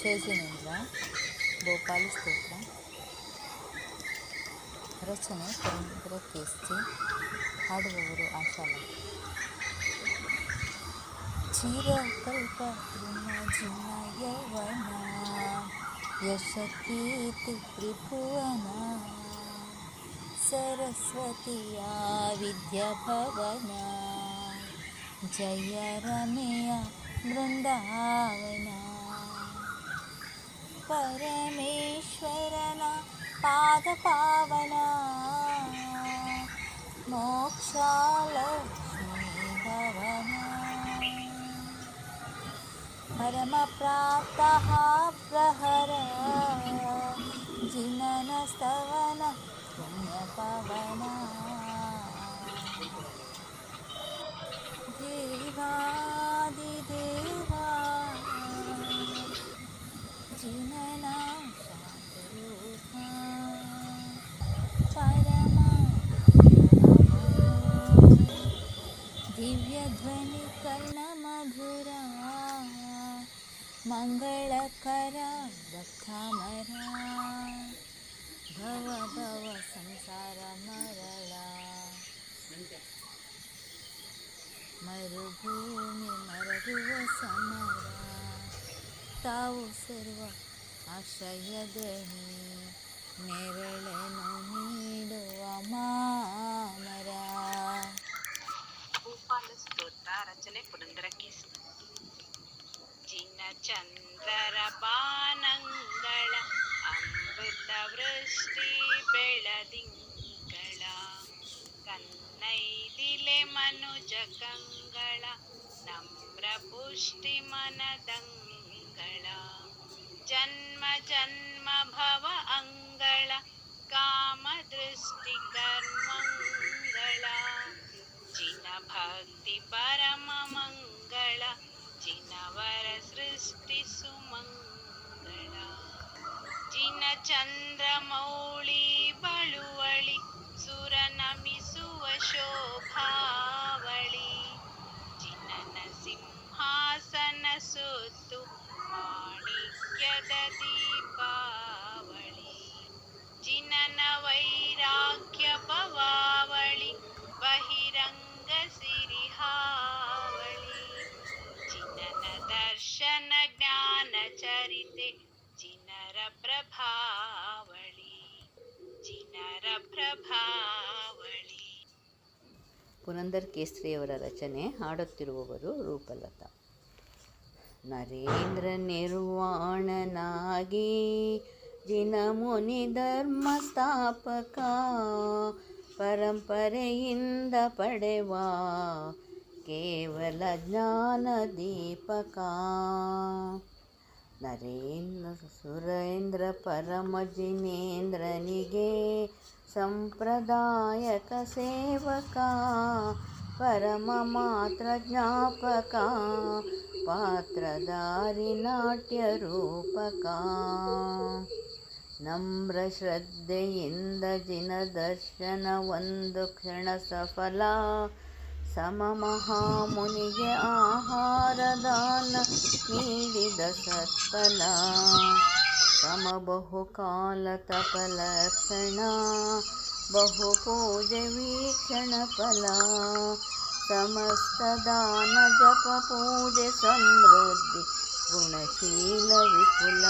ಶೇಷಿನೇಂದ್ರ ಗೋಪಾಲ ಸ್ತೋತ್ರ ರಚನೆ ಪುರಂದರ ಕೇಸ್ತಿ ಹಾಡುವವರು ಆಶಾಲ ಚಿರಕಲ್ಪ ಜಿನ ಯೌವನ ಯಶ ಕೀರ್ತಿ ತ್ರಿಭುವನ ಸರಸ್ವತಿಯ ವಿದ್ಯಾಭವನ ಜಯ ರಮೆಯ ಬೃಂದಾವನ ಪರಮೇಶ್ವರನ ಪಾದ ಪಾವನ ಮೋಕ್ಷಾಲಕ್ಷ್ಮೀ ಭವನ ಪರಮ ಪ್ರಾತಃ ಪ್ರಹರ ಜಿನನ ಸ್ತವನ ಪುಣ್ಯ ಪವನ ದೇವಾದಿದೇವಾ ಜಿನನ ದಿವ್ಯಧ್ವನಿ ಕರ್ಣಮಧುರ ಮಂಗಳಕರ ಭಕ್ತಾಮರ ಭವ ಭವ ಸಂಸಾರ ಮರಳ ಮರುಭೂಮಿ ಮರಗುವ ಸಮರ ತಾವು ಸರ್ವ ಆಶ್ರಯದನಿ ನೆರಳನ್ನು ನೀಡುವ ಮಾಮರ ಭೂಪಾಲ ಸ್ತೋತ್ರ ರಚನೆ ಪುರಂದರ ಕೇಸರಿ ಜಿನ ಚಂದ್ರರ ಬಾನಂಗಳ ಅಮೃತ ವೃಷ್ಟಿ ಬೆಳದಿಂಗಳ ಕನ್ನೈದಿಲೆ ಮನುಜ ಕಂಗಳ ನಮ್ರ ಪುಷ್ಟಿ ಮನದಂಗಳ ಜನ್ಮ ಜನ್ಮ ಭವ ಅಂಗಳ ಕಾಮ ದೃಷ್ಟಿ ಕರ್ಮಂಗಳ ಜಿನ ಭಕ್ತಿ ಪರಮ ಮಂಗಳ ಜಿನವರ ಸೃಷ್ಟಿ ಸುಮಂಗಳ. ಚಿನ್ನ ಚಂದ್ರ ಮೌಳಿ ಬಳುವಳಿ ಸುರ ನಮಿಸುವ ಶೋಭಾವಳಿ ಚರಿತೆ ಜಿನರ ಪ್ರಭಾವಳಿ ಜಿನರ ಪ್ರಭಾವಳಿ. ಪುರಂದರ್ ಕೇಸರಿಯವರ ರಚನೆ ಹಾಡುತ್ತಿರುವವರು ರೂಪಲತಾ. ನರೇಂದ್ರ ನಿರ್ವಾಣನಾಗಿ ಜಿನ ಮುನಿ ಧರ್ಮ ಸ್ಥಾಪಕ ಪರಂಪರೆಯಿಂದ ಪಡೆವ ಕೇವಲ ಜ್ಞಾನ ದೀಪಕ. ನರೇಂದ್ರ ಸುರೇಂದ್ರ ಪರಮ ಜಿನೇಂದ್ರನಿಗೆ ಸಂಪ್ರದಾಯಕ ಸೇವಕ, ಪರಮ ಮಾತ್ರ ಜ್ಞಾಪಕ, ಪಾತ್ರಧಾರಿ ನಾಟ್ಯ ರೂಪಕ. ನಮ್ರ ಶ್ರದ್ಧೆಯಿಂದ ಜಿನ ದರ್ಶನ ಒಂದು ಕ್ಷಣ ಸಫಲ ಸಮ ಮಹಾಮುನಿಗೆ ಆಹಾರ ದಾನ ನೀಡಿದ ಸತ್ಫಲ ಸಮ ಬಹುಕಾಲ ತಪಲಕ್ಷಣ ಬಹು ಪೂಜೆ ವೀಕ್ಷಣ ಫಲ ಸಮಸ್ತ ದಾನ ಜಪ ಪೂಜೆ ಸಮೃದ್ಧಿ ಗುಣಶೀಲ ವಿಪುಲ